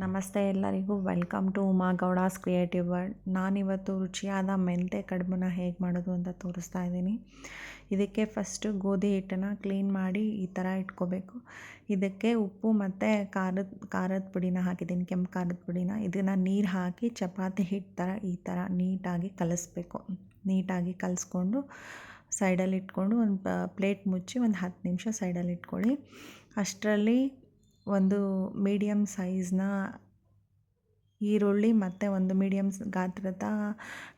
ನಮಸ್ತೆ ಎಲ್ಲರಿಗೂ. Welcome to Uma Gowda's creative world ನಾನಿವತ್ತು ರುಚಿಯಾದ ಮೆಂತೆ ಕಡುಬನ್ನ ಹೇಗೆ ಮಾಡೋದು ಅಂತ ತೋರಿಸ್ತಾ ಇದ್ದೀನಿ. ಇದಕ್ಕೆ ಫಸ್ಟು ಗೋಧಿ ಹಿಟ್ಟನ್ನು ಕ್ಲೀನ್ ಮಾಡಿ ಈ ಥರ ಇಟ್ಕೋಬೇಕು. ಇದಕ್ಕೆ ಉಪ್ಪು ಮತ್ತು ಖಾರದ ಖಾರದ ಪುಡಿನ ಹಾಕಿದ್ದೀನಿ. ಕೆಂಪು ಖಾರದ ಪುಡಿನ. ಇದನ್ನು ನೀರು ಹಾಕಿ ಚಪಾತಿ ಹಿಟ್ಟು ಥರ ಈ ಥರ ನೀಟಾಗಿ ಕಲಿಸ್ಬೇಕು. ನೀಟಾಗಿ ಕಲಿಸ್ಕೊಂಡು ಸೈಡಲ್ಲಿ ಇಟ್ಕೊಂಡು ಒಂದು ಪ್ಲೇಟ್ ಮುಚ್ಚಿ ಒಂದು ಹತ್ತು ನಿಮಿಷ ಸೈಡಲ್ಲಿ ಇಟ್ಕೊಳ್ಳಿ. ಅಷ್ಟರಲ್ಲಿ ಒಂದು ಮೀಡಿಯಮ್ ಸೈಜ್ನ ಈರುಳ್ಳಿ ಮತ್ತು ಒಂದು ಮೀಡಿಯಮ್ ಗಾತ್ರದ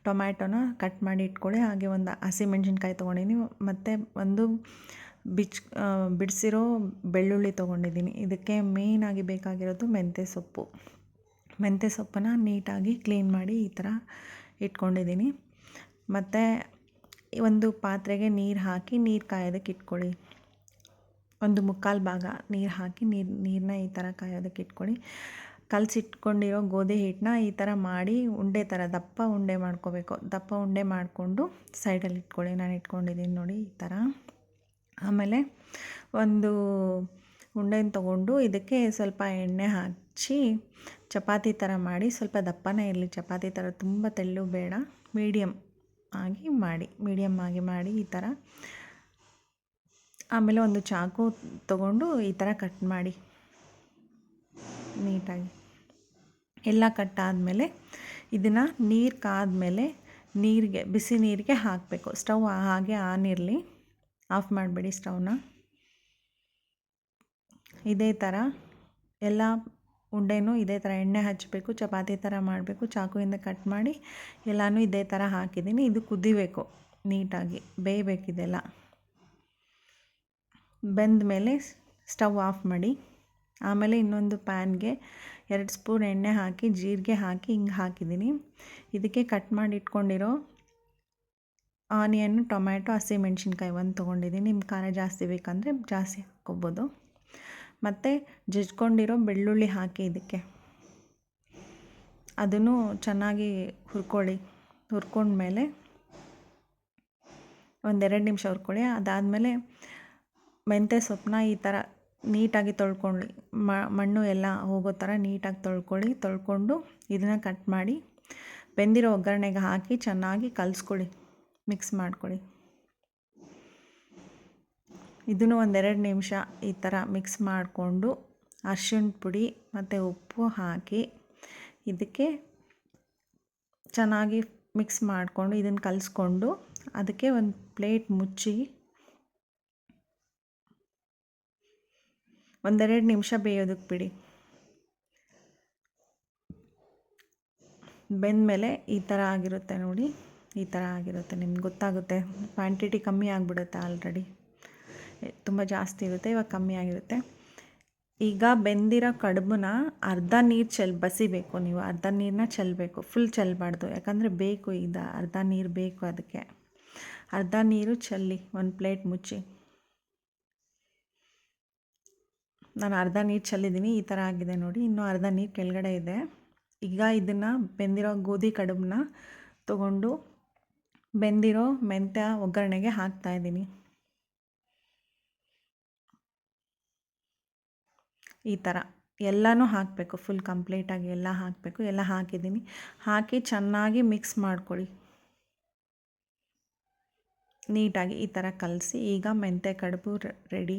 ಟೊಮ್ಯಾಟೋನ ಕಟ್ ಮಾಡಿ ಇಟ್ಕೊಳ್ಳಿ ಹಾಗೆ ಒಂದು ಹಸಿಮೆಣ್ಸಿನ್ಕಾಯಿ ತೊಗೊಂಡಿದ್ದೀನಿ ಮತ್ತು ಒಂದು ಬಿಚ್ ಬಿಡಿಸಿರೋ ಬೆಳ್ಳುಳ್ಳಿ ತೊಗೊಂಡಿದ್ದೀನಿ ಇದಕ್ಕೆ ಮೇಯ್ನಾಗಿ ಬೇಕಾಗಿರೋದು ಮೆಂತ್ಯ ಸೊಪ್ಪು. ಮೆಂತ್ಯ ಸೊಪ್ಪನ್ನು ನೀಟಾಗಿ ಕ್ಲೀನ್ ಮಾಡಿ ಈ ಥರ ಇಟ್ಕೊಂಡಿದ್ದೀನಿ ಮತ್ತು ಒಂದು ಪಾತ್ರೆಗೆ ನೀರು ಹಾಕಿ ನೀರು ಕಾಯೋದಕ್ಕೆ ಇಟ್ಕೊಳ್ಳಿ ಒಂದು ಮುಕ್ಕಾಲು ಭಾಗ ನೀರು ಹಾಕಿ, ನೀರು ನೀರನ್ನ ಈ ಥರ ಕಾಯೋದಕ್ಕೆ ಇಟ್ಕೊಳ್ಳಿ. ಕಲಸಿಟ್ಕೊಂಡಿರೋ ಗೋಧಿ ಹಿಟ್ಟನ್ನ ಈ ಥರ ಮಾಡಿ ಉಂಡೆ ಥರ, ದಪ್ಪ ಉಂಡೆ ಮಾಡ್ಕೋಬೇಕು. ದಪ್ಪ ಉಂಡೆ ಮಾಡಿಕೊಂಡು ಸೈಡಲ್ಲಿ ಇಟ್ಕೊಳ್ಳಿ. ನಾನು ಇಟ್ಕೊಂಡಿದ್ದೀನಿ ನೋಡಿ ಈ ಥರ. ಆಮೇಲೆ ಒಂದು ಉಂಡೆನ ತೊಗೊಂಡು ಇದಕ್ಕೆ ಸ್ವಲ್ಪ ಎಣ್ಣೆ ಹಚ್ಚಿ ಚಪಾತಿ ಥರ ಮಾಡಿ, ಸ್ವಲ್ಪ ದಪ್ಪನೇ ಇರಲಿ ಚಪಾತಿ ಥರ, ತುಂಬ ತೆಳ್ಳು ಬೇಡ, ಮೀಡಿಯಮ್ ಆಗಿ ಮಾಡಿ, ಮೀಡಿಯಮ್ ಆಗಿ ಮಾಡಿ ಈ ಥರ ಆಮೇಲೆ ಒಂದು ಚಾಕು ತಗೊಂಡು ಈ ಥರ ಕಟ್ ಮಾಡಿ ನೀಟಾಗಿ. ಎಲ್ಲ ಕಟ್ ಆದಮೇಲೆ ಇದನ್ನು ನೀರು ಕಾದ್ಮೇಲೆ ನೀರಿಗೆ, ಬಿಸಿ ನೀರಿಗೆ ಹಾಕಬೇಕು. ಸ್ಟವ್ ಹಾಗೆ ಆನ್ ಇರಲಿ. ಆಫ್ ಮಾಡಬೇಡಿ ಸ್ಟವ್ನ. ಇದೇ ಥರ ಎಲ್ಲ ಉಂಡೆನೂ ಇದೇ ಥರ ಎಣ್ಣೆ ಹಚ್ಚಬೇಕು ಚಪಾತಿ ಥರ ಮಾಡಬೇಕು, ಚಾಕುವಿಂದ ಕಟ್ ಮಾಡಿ ಎಲ್ಲನೂ ಇದೇ ಥರ ಹಾಕಿದ್ದೀನಿ. ಇದು ಕುದಿಬೇಕು ನೀಟಾಗಿ, ಬೇಯಬೇಕಿದೆಲ್ಲ. ಬೆಂದ ಮೇಲೆ ಸ್ಟವ್ ಆಫ್ ಮಾಡಿ, ಆಮೇಲೆ ಇನ್ನೊಂದು ಪ್ಯಾನ್ಗೆ ಎರಡು ಸ್ಪೂನ್ ಎಣ್ಣೆ ಹಾಕಿ, ಜೀರಿಗೆ ಹಾಕಿ, ಹಿಂಗೆ ಹಾಕಿದ್ದೀನಿ. ಇದಕ್ಕೆ ಕಟ್ ಮಾಡಿ ಇಟ್ಕೊಂಡಿರೋ ಆನಿಯನ್ನು, ಟೊಮ್ಯಾಟೊ ಹಸಿಮೆಣ್ಸಿನ್ಕಾಯಿ ಒಂದು ತೊಗೊಂಡಿದ್ದೀನಿ. ನಿಮ್ಮ ಖಾರ ಜಾಸ್ತಿ ಬೇಕಂದರೆ ಜಾಸ್ತಿ ಹಾಕ್ಕೊಬೋದು. ಮತ್ತು ಜಜ್ಕೊಂಡಿರೋ ಬೆಳ್ಳುಳ್ಳಿ ಹಾಕಿ ಇದಕ್ಕೆ. ಅದನ್ನು ಚೆನ್ನಾಗಿ ಹುರ್ಕೊಳ್ಳಿ. ಹುರ್ಕೊಂಡ್ಮೇಲೆ ಒಂದೆರಡು ನಿಮಿಷ ಹುರ್ಕೊಳ್ಳಿ. ಅದಾದಮೇಲೆ ಮೆಂತ್ಯ ಸೊಪ್ಪನ್ನ ಈ ಥರ ನೀಟಾಗಿ ತೊಳ್ಕೊಳ್ಳಿ ಮಣ್ಣು ಎಲ್ಲ ಹೋಗೋ ಥರ ನೀಟಾಗಿ ತೊಳ್ಕೊಳ್ಳಿ, ತೊಳ್ಕೊಂಡು ಇದನ್ನು ಕಟ್ ಮಾಡಿ, ಬೆಂದಿರೋ ಒಗ್ಗರಣೆಗೆ ಹಾಕಿ ಚೆನ್ನಾಗಿ ಕಲಿಸ್ಕೊಳ್ಳಿ ಮಿಕ್ಸ್ ಮಾಡ್ಕೊಳ್ಳಿ. ಇದನ್ನು ಒಂದೆರಡು ನಿಮಿಷ ಈ ಥರ ಮಿಕ್ಸ್ ಮಾಡಿಕೊಂಡು ಅರ್ಶಿಣ ಪುಡಿ ಮತ್ತು ಉಪ್ಪು ಹಾಕಿ ಇದಕ್ಕೆ ಚೆನ್ನಾಗಿ ಮಿಕ್ಸ್ ಮಾಡಿಕೊಂಡು ಇದನ್ನು ಕಲಿಸ್ಕೊಂಡು ಅದಕ್ಕೆ ಒಂದು ಪ್ಲೇಟ್ ಮುಚ್ಚಿ ಒಂದೆರಡು ನಿಮಿಷ ಬೇಯೋದಕ್ಕೆ ಬಿಡಿ. ಬೆಂದಮೇಲೆ ಈ ಥರ ಆಗಿರುತ್ತೆ ನೋಡಿ, ಈ ಥರ ಆಗಿರುತ್ತೆ. ನಿಮ್ಗೆ ಗೊತ್ತಾಗುತ್ತೆ, ಕ್ವಾಂಟಿಟಿ ಕಮ್ಮಿ ಆಗಿಬಿಡುತ್ತೆ ಆಲ್ರೆಡಿ. ತುಂಬ ಜಾಸ್ತಿ ಇರುತ್ತೆ, ಇವಾಗ ಕಮ್ಮಿ ಆಗಿರುತ್ತೆ. ಈಗ ಬೆಂದಿರೋ ಕಡುಬನ್ನ ಅರ್ಧ ನೀರು ಚೆಲ್, ಬಸಿಬೇಕು ನೀವು, ಅರ್ಧ ನೀರನ್ನ ಚೆಲ್ಲಬೇಕು ಫುಲ್ ಚೆಲ್ಲಬಾರ್ದು ಯಾಕಂದರೆ ಬೇಕು ಈಗ, ಅರ್ಧ ನೀರು ಬೇಕು ಅದಕ್ಕೆ. ಅರ್ಧ ನೀರು ಚೆಲ್ಲಿ, ಒಂದು ಪ್ಲೇಟ್ ಮುಚ್ಚಿ. ನಾನು ಅರ್ಧ ನೀರು ಚೆಲ್ಲಿದ್ದೀನಿ, ಈ ಥರ ಆಗಿದೆ ನೋಡಿ. ಇನ್ನೂ ಅರ್ಧ ನೀರು ಕೆಳಗಡೆ ಇದೆ. ಈಗ ಇದನ್ನು ಬೆಂದಿರೋ ಗೋಧಿ ಕಡುಬನ್ನ ತಗೊಂಡು ಬೆಂದಿರೋ ಮೆಂತ್ಯ ಒಗ್ಗರಣೆಗೆ ಹಾಕ್ತಾಯಿದ್ದೀನಿ ಈ ಥರ. ಎಲ್ಲನೂ ಹಾಕಬೇಕು ಫುಲ್ ಕಂಪ್ಲೀಟಾಗಿ ಎಲ್ಲ ಹಾಕಬೇಕು. ಎಲ್ಲ ಹಾಕಿದ್ದೀನಿ. ಹಾಕಿ ಚೆನ್ನಾಗಿ ಮಿಕ್ಸ್ ಮಾಡ್ಕೊಳ್ಳಿ. ನೀಟಾಗಿ ಈ ಥರ ಕಲಸಿ ಈಗ ಮೆಂತ್ಯ ಕಡುಬು ready.